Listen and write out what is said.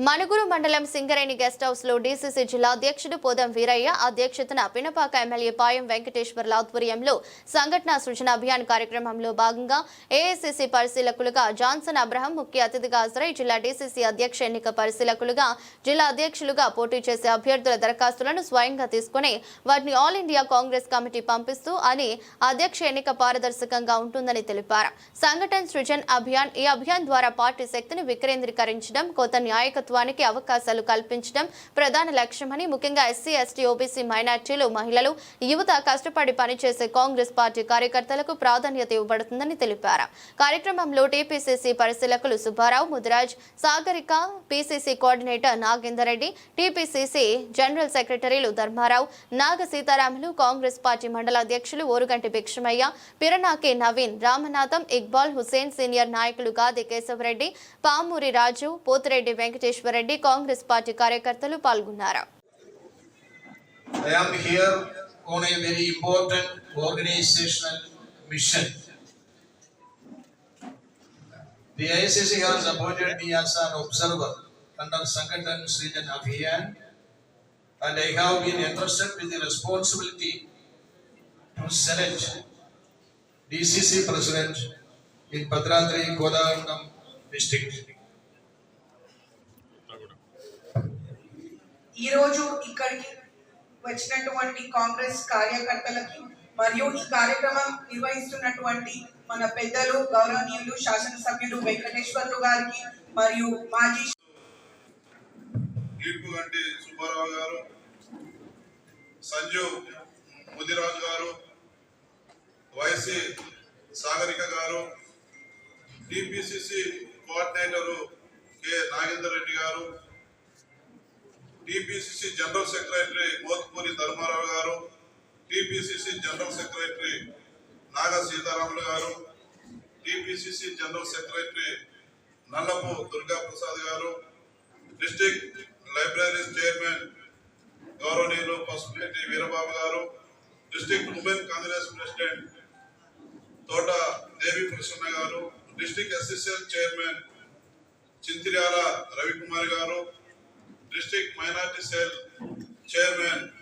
మణుగురు మండలం సింగరేణి గెస్ట్ హౌస్లో డీసీసీ జిల్లా అధ్యక్షుడు పోదం వీరయ్య అధ్యక్షతన పినపాక ఎమ్మెల్యే పాయం వెంకటేశ్వర్ల ఆధ్వర్యంలో సంఘటన సృజన అభియాన్ కార్యక్రమంలో భాగంగా ఏఐసీసీ పరిశీలకులుగా జాన్సన్ అబ్రహం ముఖ్య అతిథిగా హాజరై జిల్లా డీసీసీ అధ్యక్ష ఎన్నిక పరిశీలకులుగా జిల్లా అధ్యక్షులుగా పోటీ చేసే అభ్యర్థుల దరఖాస్తులను స్వయంగా తీసుకుని వాటిని ఆల్ ఇండియా కాంగ్రెస్ కమిటీ పంపిస్తూ అని అధ్యక్ష ఎన్నిక పారదర్శకంగా ఉంటుందని తెలిపారు. సంఘటన సృజన్ అభియాన్ ఈ అభియాన్ ద్వారా పార్టీ శక్తిని వికేంద్రీకరించడం కొత్త ప్రభుత్వానికి అవకాశాలు కల్పించడం ప్రధాన లక్ష్యమని ముఖ్యంగా ఎస్సీ ఎస్టీ ఓబీసీ మైనార్టీలు మహిళలు యువత కష్టపడి పనిచేసే కాంగ్రెస్ పార్టీ కార్యకర్తలకు ప్రాధాన్యత ఇవ్వబడుతుందని తెలిపారు. కార్యక్రమంలో టీపీసీసీ పరిశీలకులు Subbarao Mudiraj Sagarika PCC coordinator Nagender Reddy TPCC general సెక్రటరీలు ధర్మారావు నాగ సీతారాములు కాంగ్రెస్ పార్టీ మండల అధ్యక్షులు ఓరుగంటి భిక్షమయ్య పిరనాకి నవీన్ రామనాథం ఇక్బాల్ హుసేన్ సీనియర్ నాయకులు గాది కేశవరెడ్డి పామూరి రాజు పోతిరెడ్డి వెంకటేశ్వర వెంకటేశ్వరరెడ్డి కాంగ్రెస్ పార్టీ కార్యకర్తలు పాల్గొన్నారు I am here on a very important organizational mission. The ICC has appointed me as an observer under Sangathan Srijan Abhiyan and I have been entrusted with the responsibility to select DCC President in Bhadradri Kodandam district. ఈరోజు ఇక్కడికి వచ్చినటువంటి కాంగ్రెస్ కార్యకర్తలకి మరియు ఈ కార్యక్రమం నిర్వహిస్తున్నటువంటి మన పెద్దలు గౌరవనీయులు శాసనసభ్యులు వెంకటేశ్వర్లు గారికి మరియు మాజీ ఈర్పుగంటి సుబ్బారావు గారు సంజు ముదిరాజు గారు YC Sagarika garu TPCC coordinator K Nagender Reddy garu TPCC general secretary Mothpuri Dharmarao garu TPCC general secretary Naga Seetharamulu garu TPCC general secretary Nallapu Durga Prasad garu district libraries chairman గౌరవనీయులు పసుపులేటి వీరబాబు గారు district women Congress president Thota Devi Prasanna garu district SSL chairman Chintiryala Ravikumar garu District Minority Cell Chairman